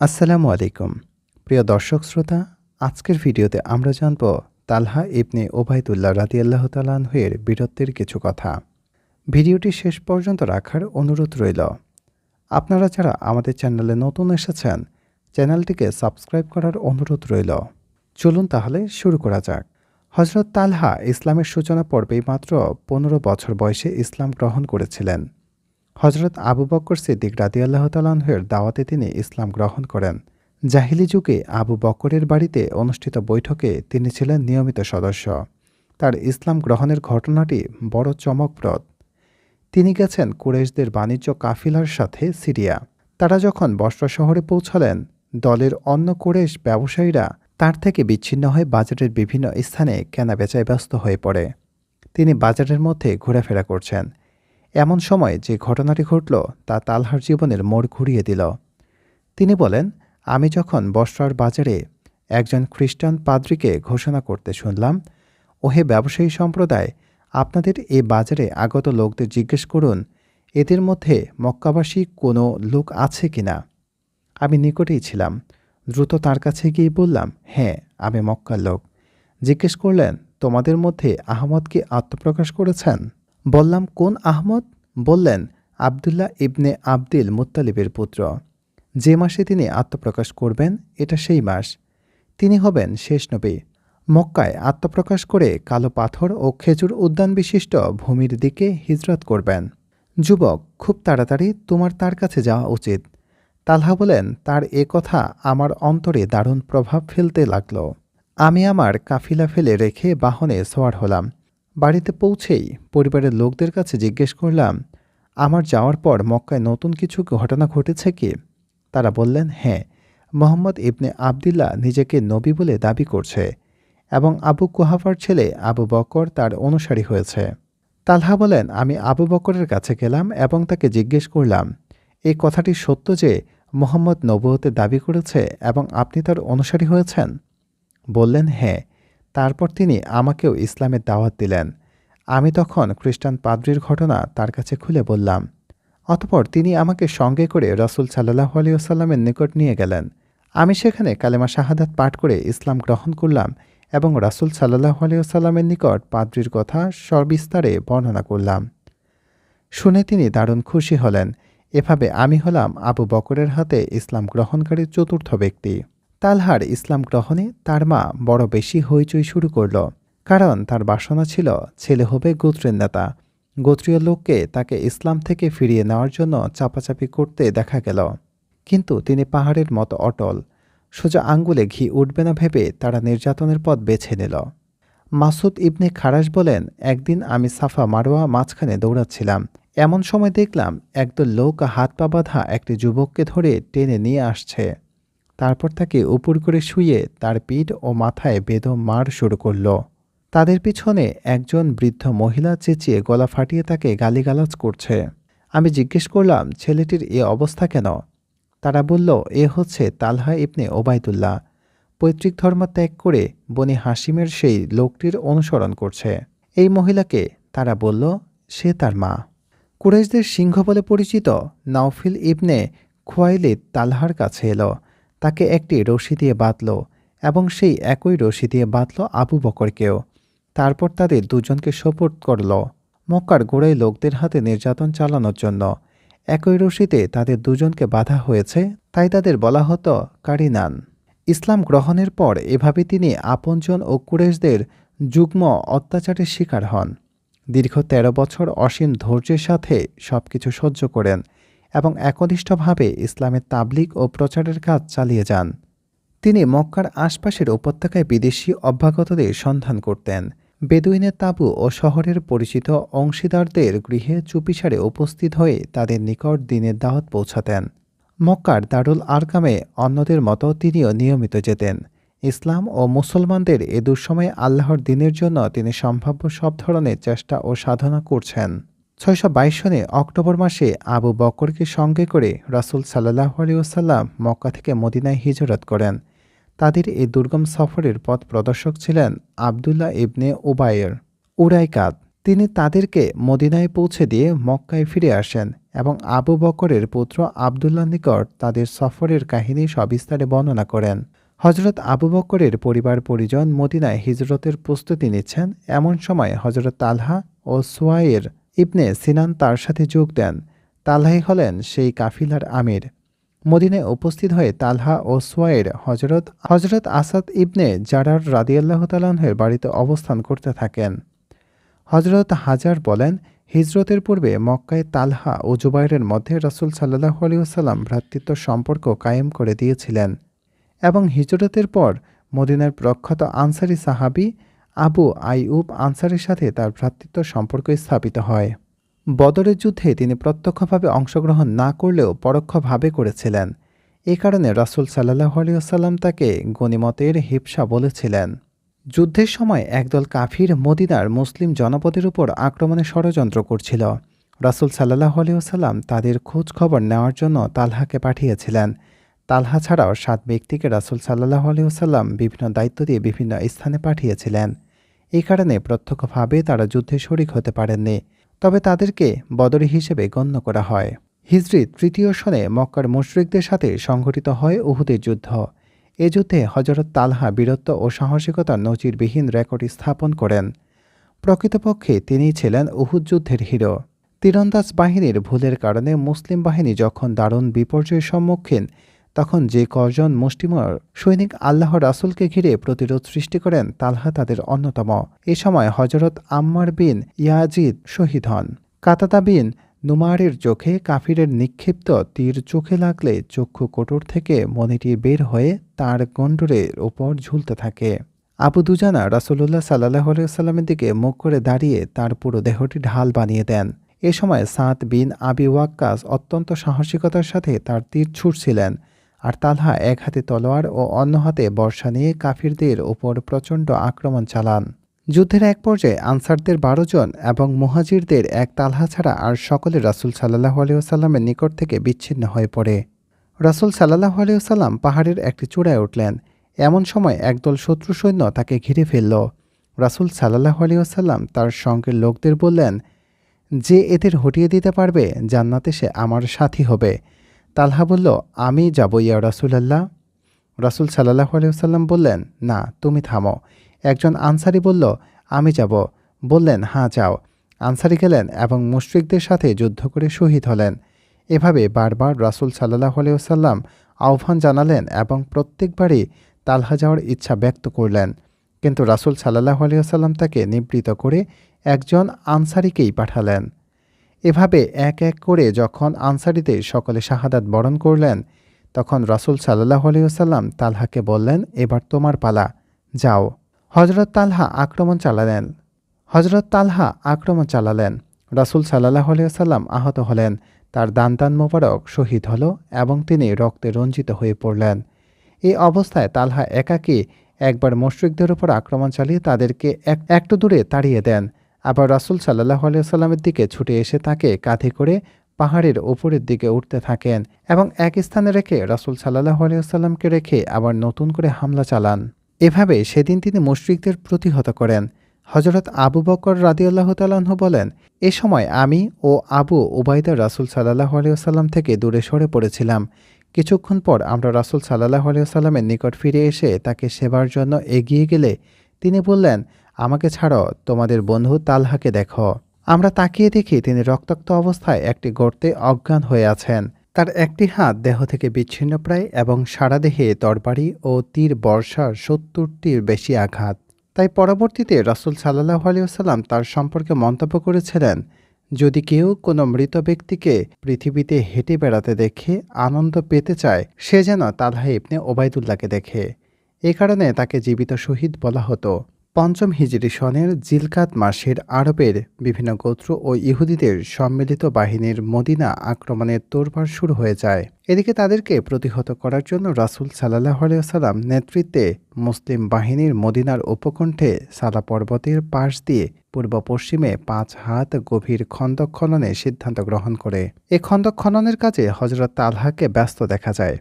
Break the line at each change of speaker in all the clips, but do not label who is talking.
আসসালামু আলাইকুম। প্রিয় দর্শক শ্রোতা, আজকের ভিডিওতে আমরা জানব তালহা ইবনে ওবায়দুল্লাহ রাদিয়াল্লাহ তালাহের বীরত্বের কিছু কথা। ভিডিওটি শেষ পর্যন্ত রাখার অনুরোধ রইল। আপনারা যারা আমাদের চ্যানেলে নতুন এসেছেন, চ্যানেলটিকে সাবস্ক্রাইব করার অনুরোধ রইল। চলুন তাহলে শুরু করা যাক। হজরত তালহা ইসলামের সূচনা পর্বেই মাত্র পনেরো বছর বয়সে ইসলাম গ্রহণ করেছিলেন। হজরত আবু বক্কর সিদ্দিক রাদিয়াল্লাহ তালাহের দাওয়াতে তিনি ইসলাম গ্রহণ করেন। জাহিলি যুগে আবু বক্করের বাড়িতে অনুষ্ঠিত বৈঠকে তিনি ছিলেন নিয়মিত সদস্য। তার ইসলাম গ্রহণের ঘটনাটি বড় চমকপ্রদ। তিনি গেছেন কুরেশদের বাণিজ্য কাফিলার সাথে সিরিয়া। তারা যখন বস্ত্র শহরে পৌঁছালেন, দলের অন্য কুরেশ ব্যবসায়ীরা তার থেকে বিচ্ছিন্ন হয়ে বাজারের বিভিন্ন স্থানে কেনাবেচায় ব্যস্ত হয়ে পড়ে। তিনি বাজারের মধ্যে ঘোরাফেরা করছেন। এমন সময় যে ঘটনাটি ঘটল তা তালহার জীবনের মোড় ঘুরিয়ে দিল। তিনি বলেন, আমি যখন বস্ত্রার বাজারে একজন খ্রিস্টান পাদ্রীকে ঘোষণা করতে শুনলাম, ওহে ব্যবসায়ী সম্প্রদায়, আপনাদের এ বাজারে আগত লোকদের জিজ্ঞেস করুন, এদের মধ্যে মক্কাবাসী কোনো লোক আছে কি না? আমি নিকটেই ছিলাম। দ্রুত তার কাছে গিয়ে বললাম হ্যাঁ আমি মক্কার লোক। জিজ্ঞেস করলেন, তোমাদের মধ্যে আহমদ কি আত্মপ্রকাশ করেছেন? বললাম, কোন আহমদ? বললেন, আবদুল্লাহ ইবনে আবদিল মুত্তালিবের পুত্র। যে মাসে তিনি আত্মপ্রকাশ করবেন, এটা সেই মাস। তিনি হবেন শেষ নবী। মক্কায় আত্মপ্রকাশ করে কালো পাথর ও খেজুর উদ্যান বিশিষ্ট ভূমির দিকে হিজরত করবেন। যুবক, খুব তাড়াতাড়ি তোমার তার কাছে যাওয়া উচিত। তালহা বলেন, তার এ কথা আমার অন্তরে দারুণ প্রভাব ফেলতে লাগল। আমি আমার কাফিলা ফেলে রেখে বাহনে সোয়ার হলাম। বাড়িতে পৌঁছেই পরিবারের লোকদের কাছে জিজ্ঞেস করলাম, আমার যাওয়ার পর মক্কায় নতুন কিছু ঘটনা ঘটেছে কি? তারা বললেন হ্যাঁ মোহাম্মদ ইবনে আবদুল্লাহ নিজেকে নবী বলে দাবি করছে এবং আবু কুহাফার ছেলে আবু বকর তার অনুসারী হয়েছে। তালহা বলেন, আমি আবু বকরের কাছে গেলাম এবং তাকে জিজ্ঞেস করলাম এই কথাটি সত্য যে মোহাম্মদ নবুয়তে দাবি করেছে এবং আপনি তার অনুসারী হয়েছেন? বললেন হ্যাঁ তারপর তিনি আমাকেও ইসলামের দাওয়াত দিলেন। আমি তখন খ্রিস্টান পাদ্রির ঘটনা তার কাছে খুলে বললাম। অতপর তিনি আমাকে সঙ্গে করে রসুল সাল্লাহ আলিয়াল্লামের নিকট নিয়ে গেলেন। আমি সেখানে কালেমা শাহাদাত পাঠ করে ইসলাম গ্রহণ করলাম এবং রাসুল সাল্লাহ আলিয়াল্লামের নিকট পাদ্রির কথা সবিস্তারে বর্ণনা করলাম। শুনে তিনি দারুণ খুশি হলেন। এভাবে আমি হলাম আবু বকরের হাতে ইসলাম গ্রহণকারী চতুর্থ ব্যক্তি। তালহার ইসলাম গ্রহণে তার মা বড় বেশি হইচই শুরু করল, কারণ তার বাসনা ছিল ছেলে হবে গোত্রের নেতা। গোত্রীয় লোককে তাকে ইসলাম থেকে ফিরিয়ে নেওয়ার জন্য চাপাচাপি করতে দেখা গেল। কিন্তু তিনি পাহাড়ের মতো অটল। সোজা আঙ্গুলে ঘি উঠবে না ভেবে তারা নির্যাতনের পথ বেছে নিল। মাসুদ ইবনে খারাস বলেন, একদিন আমি সাফা মারোয়া মাঝখানে দৌড়াচ্ছিলাম। এমন সময় দেখলাম একদল লোক হাত পা বাঁধা একটি যুবককে ধরে টেনে নিয়ে আসছে। তারপর তাকে উপর করে শুয়ে তার পিঠ ও মাথায় বেদম মার শুরু করল। তাদের পিছনে একজন বৃদ্ধ মহিলা চেঁচিয়ে গলা ফাটিয়ে তাকে গালিগালাজ করছে। আমি জিজ্ঞেস করলাম, ছেলেটির এ অবস্থা কেন? তারা বলল, এ হচ্ছে তালহা ইবনে ওবায়দুল্লাহ। পৈতৃক ধর্ম ত্যাগ করে বনি হাসিমের সেই লোকটির অনুসরণ করছে। এই মহিলাকে, তারা বলল, সে তার মা। কুরাইশদের সিংহ বলে পরিচিত নাওফিল ইবনে খোয়াইলিদ তালহার কাছে এলো। তাকে একটি রশি দিয়ে বাঁধল এবং সেই একই রশি দিয়ে বাঁধল আবু বকরকেও। তারপর তাদের দুজনকে সোপোর্ট করল। মক্কার গোড়াই লোকদের হাতে নির্যাতন চালানোর জন্য। একই রশিতে তাদের দুজনকে বাধা হয়েছে, তাই তাদের বলা হতো কারিনান। ইসলাম গ্রহণের পর এভাবে তিনি আপনজন ও কুরেশদের যুগ্ম অত্যাচারের শিকার হন। দীর্ঘ ১৩ বছর অসীম ধৈর্যের সাথে সবকিছু সহ্য করেন। এবং একনিষ্ঠভাবে ইসলামের তাবলিক ও প্রচারের কাজ চালিয়ে যান। তিনি মক্কার আশপাশের উপত্যকায় বিদেশি অভ্যাগতদের সন্ধান করতেন। বেদুইনের তাঁবু ও শহরের পরিচিত অংশীদারদের গৃহে চুপিসারে উপস্থিত হয়ে তাদের নিকট দিনের দাওয়াত পৌঁছাতেন। মক্কার দারুল আরকামে অন্যদের মতো তিনিও নিয়মিত যেতেন। ইসলাম ও মুসলমানদের এ দুঃসময়ে আল্লাহর দিনের জন্য তিনি সম্ভাব্য সব ধরনের চেষ্টা ও সাধনা করছেন। ছয়শো বাইশ সনে অক্টোবর মাসে আবু বকরকে সঙ্গে করে রাসুল সাল্লাহ আলিউসাল্লাম মক্কা থেকে মদিনায় হিজরত করেন। তাদের এই দুর্গম সফরের পথ প্রদর্শক ছিলেন আবদুল্লাহ ইবনে ওবায়ের উরাইকাত। তিনি তাদেরকে মদিনায় পৌঁছে দিয়ে মক্কায় ফিরে আসেন এবং আবু বকরের পুত্র আবদুল্লাহ নিকট তাদের সফরের কাহিনী সবিস্তারে বর্ণনা করেন। হজরত আবু বকরের পরিবার পরিজন মদিনায় হিজরতের প্রস্তুতি নিচ্ছেন। এমন সময় হজরত তালহা ও সোয়াইয়ের ইবনে সিনান তার সাথে যোগ দেন। তালহাই হলেন সেই কাফিলার আমির। মদিনায় উপস্থিত হয়ে তালহা ও সোয়াইর হজরত হজরত আসাদ ইবনে জারার রাদিয়াল্লাহ তালাহের বাড়িতে অবস্থান করতে থাকেন। হজরত হাজার বলেন, হিজরতের পূর্বে মক্কায় তালহা ও জুবাইরের মধ্যে রাসুল সাল্লাহ আলিয়াল্লাম ভ্রাতৃত্ব সম্পর্ক কায়েম করে দিয়েছিলেন এবং হিজরতের পর মদিনার প্রখ্যাত আনসারি সাহাবি আবু আইউব আনসারের সাথে তার ভ্রাতৃত্ব সম্পর্ক স্থাপিত হয়। বদরের যুদ্ধে তিনি প্রত্যক্ষভাবে অংশগ্রহণ না করলেও পরোক্ষভাবে করেছিলেন। এ কারণে রাসুল সাল্লাহ আলিয়াল্লাম তাকে গণিমতের হিপসা বলেছিলেন। যুদ্ধের সময় একদল কাফির মদিনার মুসলিম জনপদের উপর আক্রমণে ষড়যন্ত্র করছিল। রাসুল সাল্লাহ আলিয়াল্লাম তাদের খোঁজ খবর নেওয়ার জন্য তালহাকে পাঠিয়েছিলেন। তালহা ছাড়াও সাত ব্যক্তিকে রাসুল সাল্লাহ আলিয়াল্লাম বিভিন্ন দায়িত্ব দিয়ে বিভিন্ন স্থানে পাঠিয়েছিলেন। এই কারণে প্রত্যক্ষভাবে তারা যুদ্ধে শরিক হতে পারেননি। তবে তাদেরকে বদরি হিসেবে গণ্য করা হয়। হিজরি তৃতীয় সনে মক্কার মুশরিকদের সাথে সংঘটিত হয় উহুদের যুদ্ধ। এ যুদ্ধে হজরত তালহা বীরত্ব ও সাহসিকতার নজিরবিহীন রেকর্ড স্থাপন করেন। প্রকৃতপক্ষে তিনিই ছিলেন উহুদ যুদ্ধের হিরো। তীরন্দাজ বাহিনীর ভুলের কারণে মুসলিম বাহিনী যখন দারুণ বিপর্যয়ের সম্মুখীন তখন যে কজন মুষ্টিমর সৈনিক আল্লাহ রাসুলকে ঘিরে প্রতিরোধ সৃষ্টি করেন, তালহা তাদের অন্যতম। এ সময় হজরত আম্মার বিন ইয়াজিদ শহীদ হন। কাতাতা বিন নুমারের চোখে কাফিরের নিক্ষিপ্ত তীর চোখে লাগলে চক্ষু কোটর থেকে মনিটি বের হয়ে তার গণ্ডরের ওপর ঝুলতে থাকে। আবু দুজানা রাসুল্লাহ সাল্লাহ দিকে মুখ করে দাঁড়িয়ে তার পুরো দেহটি ঢাল বানিয়ে দেন। এ সময় সাত বিন আবি ওয়াক্কাস অত্যন্ত সাহসিকতার সাথে তার তীর ছুটছিলেন আর তালহা এক হাতে তলোয়ার ও অন্য হাতে বর্ষা নিয়ে কাফিরদের ওপর প্রচণ্ড আক্রমণ চালান। যুদ্ধের এক পর্যায়ে আনসারদের বারো জন এবং মুহাজিরদের এক তালহা ছাড়া আর সকলে রাসুল সাল্লাহ আলিয়াল্লামের নিকট থেকে বিচ্ছিন্ন হয়ে পড়ে। রাসুল সাল্লাহ আলিয়াল্লাম পাহাড়ের একটি চূড়ায় উঠলেন। এমন সময় একদল শত্রু সৈন্য তাকে ঘিরে ফেলল। রাসুল সাল্লাহ আলিয়াল্লাম তার সঙ্গের লোকদের বললেন, যে এদের হটিয়ে দিতে পারবে, জান্নাতে সে আমার সাথী হবে। তালহা বলল, আমি যাব ইয়া রাসুলাল্লাহ। রাসুল সাল্লাহ আলিয়াল্লাম বললেন, না, তুমি থামো। একজন আনসারি বলল, আমি যাব। বললেন হ্যাঁ যাও। আনসারি গেলেন এবং মুশরিকদের সাথে যুদ্ধ করে শহীদ হলেন। এভাবে বারবার রাসুল সাল্লাহ আলিয়াল্লাম আহ্বান জানালেন এবং প্রত্যেকবারই তালহা যাওয়ার ইচ্ছা ব্যক্ত করলেন। কিন্তু রাসুল সাল্লাহ আলিয়াল্লাম তাকে নিবৃত করে একজন আনসারিকেই পাঠালেন। এভাবে এক এক করে যখন আনসারিতে সকলে শাহাদাত বরণ করলেন, তখন রাসুল সাল্লাহ আলিয়াল্লাম তালহাকে বললেন, এবার তোমার পালা, যাও। হজরত তালহা আক্রমণ চালালেন। হজরত তালহা আক্রমণ চালালেন। রাসুল সাল্লাহ আলিয়াল্লাম আহত হলেন। তার দান মোবারক শহীদ হল এবং তিনি রক্তে রঞ্জিত হয়ে পড়লেন। এই অবস্থায় তালহা একাকী একবার মুশ্রিকদের উপর আক্রমণ চালিয়ে তাদেরকে এক, একটু দূরে তাড়িয়ে দেন। আবার রাসুল সাল্লাহ আলিয়াল্লামের দিকে ছুটে এসে তাকে কাঁধে করে পাহাড়ের ওপরের দিকে উঠতে থাকেন এবং এক স্থানে রেখে রাসুল সাল্লাহ আলিয়াল্লামকে রেখে আবার নতুন করে হামলা চালান। এভাবে সেদিন তিনি মুশরিকদের প্রতিহত করেন। হজরত আবু বকর রাদিউল্লাহ তালাহ বলেন, এ সময় আমি ও আবু ওবায়দা রাসুল সাল্লাহ আলিয়াল্লাম থেকে দূরে সরে পড়েছিলাম। কিছুক্ষণ পর আমরা রাসুল সাল্লাহ আলিয়াল্লামের নিকট ফিরে এসে তাকে সেবার জন্য এগিয়ে গেলে তিনি বললেন আমাকে ছাড়ো, তোমাদের বন্ধু তালহাকে দেখো। আমরা তাকিয়ে দেখি তিনি রক্তাক্ত অবস্থায় একটি গর্তে অজ্ঞান হয়ে আছেন। তার একটি হাত দেহ থেকে বিচ্ছিন্ন প্রায় এবং সারা দেহে তরবারি ও তীর বর্ষার সত্তরটির বেশি আঘাত। তাই পরবর্তীতে রাসুল সাল্লাহ আলিয়াল্লাম তার সম্পর্কে মন্তব্য করেছিলেন, যদি কেউ কোনো মৃত ব্যক্তিকে পৃথিবীতে হেঁটে বেড়াতে দেখে আনন্দ পেতে চায়, সে যেন তালহা ইবনে ওবায়দুল্লাহকে দেখে। এ কারণে তাকে জীবিত শহীদ বলা হতো। পঞ্চম হিজরি সনের জিলকাত মাসের আরবের বিভিন্ন গোত্র ও ইহুদিদের সম্মিলিত বাহিনীর মদিনা আক্রমণের তোড়বার শুরু হয়ে যায়। এদিকে তাদেরকে প্রতিহত করার জন্য রাসুল সাল্লাহ আলিয়াল্লাম নেতৃত্বে মুসলিম বাহিনীর মদিনার উপকণ্ঠে সালা পর্বতের পাশ দিয়ে পূর্ব পশ্চিমে পাঁচ হাত গভীর খন্দক খননের সিদ্ধান্ত গ্রহণ করে। এ খন্দক খননের কাজে হজরত তালহাকে ব্যস্ত দেখা যায়।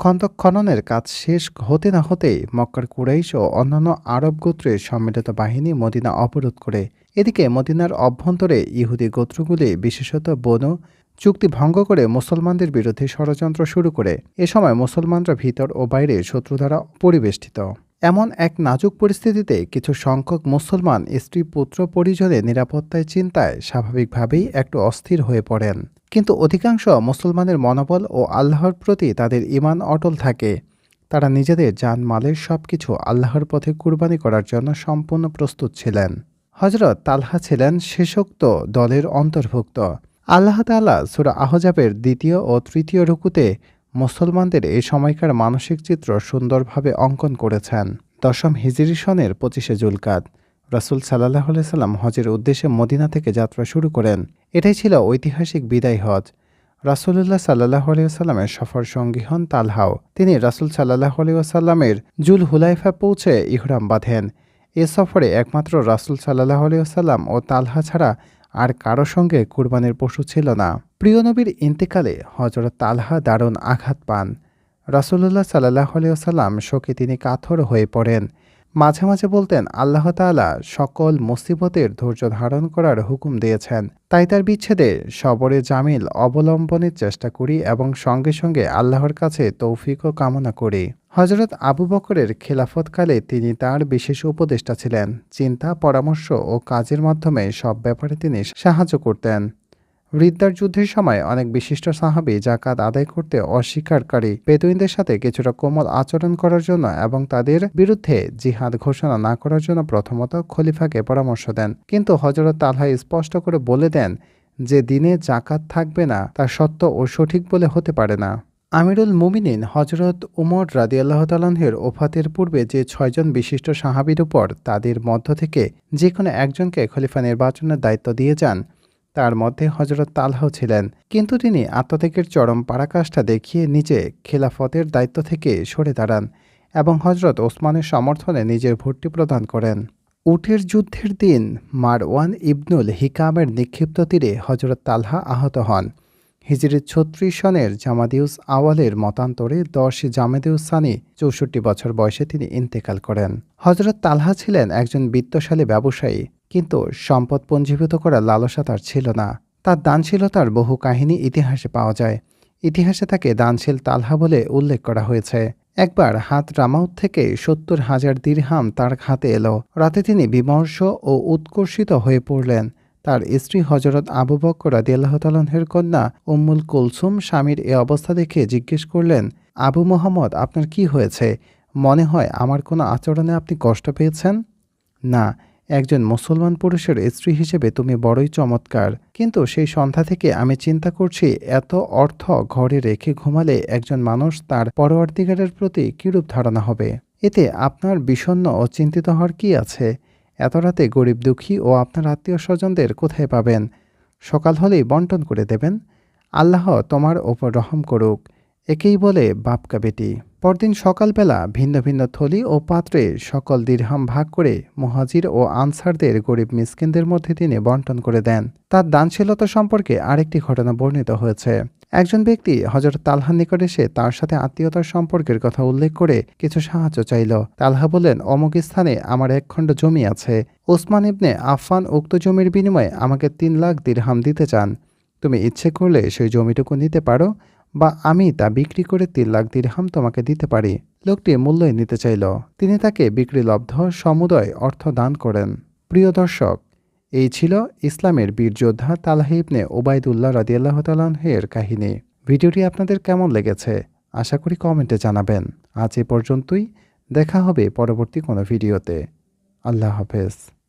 খন্দক খননের কাজ শেষ হতে না হতেই মক্কার কুরাইশ ও অন্যান্য আরব গোত্রের সম্মিলিত বাহিনী মদিনা অবরোধ করে। এদিকে মদিনার অভ্যন্তরে ইহুদি গোত্রগুলি, বিশেষত বনু, চুক্তি ভঙ্গ করে মুসলমানদের বিরুদ্ধে ষড়যন্ত্র শুরু করে। এ সময় মুসলমানরা ভিতর ও বাইরে শত্রু দ্বারা পরিবেষ্টিত। এমন এক নাজুক পরিস্থিতিতে কিছু সংখ্যক মুসলমান স্ত্রী পুত্র পরিজনের নিরাপত্তায় চিন্তায় স্বাভাবিকভাবেই একটু অস্থির হয়ে পড়েন। কিন্তু অধিকাংশ মুসলমানের মনোবল ও আল্লাহর প্রতি তাদের ইমান অটল থাকে। তারা নিজেদের জান মালের সব কিছু আল্লাহর পথে কুরবানি করার জন্য সম্পূর্ণ প্রস্তুত ছিলেন। হজরত তালহা ছিলেন শেষোক্ত দলের অন্তর্ভুক্ত। আল্লাহ তাআলা সুরা আহজাবের দ্বিতীয় ও তৃতীয় রুকুতে মুসলমানদের এই সময়কার মানসিক চিত্র সুন্দরভাবে অঙ্কন করেছেন। দশম হিজরি সনের পঁচিশে জুলকাদ। রাসুল সাল্লাহ সাল্লাম হজের উদ্দেশ্যে মদিনা থেকে যাত্রা শুরু করেন। এটাই ছিল ঐতিহাসিক বিদায় হজ। রাসুলুল্লাহ সাল্লাহ আলিয়াল্লামের সফর সঙ্গী হন তালহাও। তিনি রাসুল সাল্লাহ আলিয়াল্লামের জুল হুলাইফা পৌঁছে ইহরাম বাঁধেন। এ সফরে একমাত্র রাসুল সাল্লাহ আলিয়াল্লাম ও তালহা ছাড়া আর কারও সঙ্গে কুরবানের পশু ছিল না। প্রিয় নবীর ইন্তেকালে হজরত তালহা দারুণ আঘাত পান। রসুল্লাহ সাল্লাহ আলিয়াল্লাম শোকে তিনি কাথর হয়ে পড়েন। মাঝে মাঝে বলতেন, আল্লাহ তাআলা সকল মুসিবতের ধৈর্য ধারণ করার হুকুম দিয়েছেন। তাই তার বিচ্ছেদে সবরে জামিল অবলম্বনের চেষ্টা করি এবং সঙ্গে সঙ্গে আল্লাহর কাছে তৌফিকও কামনা করি। হজরত আবু বকরের খেলাফতকালে তিনি তার বিশেষ উপদেষ্টা ছিলেন। চিন্তা, পরামর্শ ও কাজের মাধ্যমে সব ব্যাপারে তিনি সাহায্য করতেন। রিদ্দার যুদ্ধের সময় অনেক বিশিষ্ট সাহাবি জাকাত আদায় করতে অস্বীকারী বেদুইনদের সাথে কিছুটা কোমল আচরণ করার জন্য এবং তাদের বিরুদ্ধে জিহাদ ঘোষণা না করার জন্য প্রথমত খলিফাকে পরামর্শ দেন। কিন্তু হজরত তালহা স্পষ্ট করে বলে দেন যে দিনে জাকাত থাকবে না, তা সত্য ও সঠিক বলে হতে পারে না। আমিরুল মুমিনিন হজরত উমর রাদি আল্লাহ তালাহের ওফাতের পূর্বে যে ছয়জন বিশিষ্ট সাহাবির উপর তাদের মধ্য থেকে যে কোনো একজনকে খলিফা নির্বাচনের দায়িত্ব দিয়ে যান তার মধ্যে হজরত তালহাও ছিলেন। কিন্তু তিনি আত্মত্যাগের চরম পারাকাষ্ঠা দেখিয়ে নিজে খেলাফতের দায়িত্ব থেকে সরে দাঁড়ান এবং হজরত ওসমানের সমর্থনে নিজের ভর্তি প্রদান করেন। উটের যুদ্ধের দিন মারওয়ান ইবনুল হিকামের নিক্ষিপ্ত তীরে হজরত তালহা আহত হন। হিজরির ছত্রিশ সনের জামাদিউস আওয়ালের মতান্তরে দশ জামেদিউস সানি চৌষট্টি বছর বয়সে তিনি ইন্তেকাল করেন। হজরত তালহা ছিলেন একজন বিত্তশালী ব্যবসায়ী, কিন্তু সম্পদ পঞ্জীভূত করার লালসা তার ছিল না। তার দানশীলতার বহু কাহিনী ইতিহাসে পাওয়া যায়। ইতিহাসে তাকে দানশীল তালহা বলে উল্লেখ করা হয়েছে। একবার হাত রামাউত থেকে সত্তর হাজার দীর্হাম তার হাতে এলো। রাতে তিনি বিমর্ষ ও উৎকর্ষিত হয়ে পড়লেন। তার স্ত্রী হজরত আবু বক্কর রাদিয়াল্লাহ তালহের কন্যা উম্মুল কুলসুম স্বামীর এ অবস্থা দেখে জিজ্ঞেস করলেন, আবু মোহাম্মদ, আপনার কি হয়েছে? মনে হয় আমার কোনো আচরণে আপনি কষ্ট পেয়েছেন? না, একজন মুসলমান পুরুষের স্ত্রী হিসেবে তুমি বড়ই চমৎকার। কিন্তু সেই সন্ধ্যা থেকে আমি চিন্তা করছি, এত অর্থ ঘরে রেখে ঘুমালে একজন মানুষ তার পরবর্তীকারের প্রতি কীরূপ ধারণা হবে? এতে আপনার বিষণ্ন ও চিন্তিত হওয়ার কি আছে? এত রাতে গরিব দুঃখী ও আপনার আত্মীয় স্বজনদের কোথায় পাবেন? সকাল হলেই বন্টন করে দেবেন। আল্লাহ তোমার ওপর রহম করুক। একেই বলে বাপকা বেটি। পরদিন সকালবেলা ভিন্ন ভিন্ন থলি ও পাত্রে সকল দীর্হাম ভাগ করে মহাজির ও আনসারদের গরিব মিসকিনদের মধ্যে তিনি বন্টন করে দেন। তার দানশীলতা সম্পর্কে আরেকটি ঘটনা বর্ণিত হয়েছে। একজন ব্যক্তি হজরত তালহার নিকট এসে তার সাথে আত্মীয়তার সম্পর্কের কথা উল্লেখ করে কিছু সাহায্য চাইল। তালহা বলেন অমুক স্থানে আমার এক খণ্ড জমি আছে। ওসমান ইবনে আফান উক্ত জমির বিনিময়ে আমাকে তিন লাখ দীর্হাম দিতে চান। তুমি ইচ্ছে করলে সেই জমিটুকু নিতে পারো বা আমি তা বিক্রি করে তিন লাখ দিরহাম তোমাকে দিতে পারি। লোকটি মূল্যই নিতে চাইল। তিনি তাকে বিক্রিলব্ধ সমুদয় অর্থ দান করেন। প্রিয় দর্শক এই ছিল ইসলামের বীর যোদ্ধা তালাহিবনে ওবায়দুল্লাহ রাদিয়াল্লাহ তালাহের কাহিনী। ভিডিওটি আপনাদের কেমন লেগেছে? আশা করি কমেন্টে জানাবেন। আজ এ পর্যন্তই। দেখা হবে পরবর্তী কোনো ভিডিওতে। আল্লাহ হাফেজ।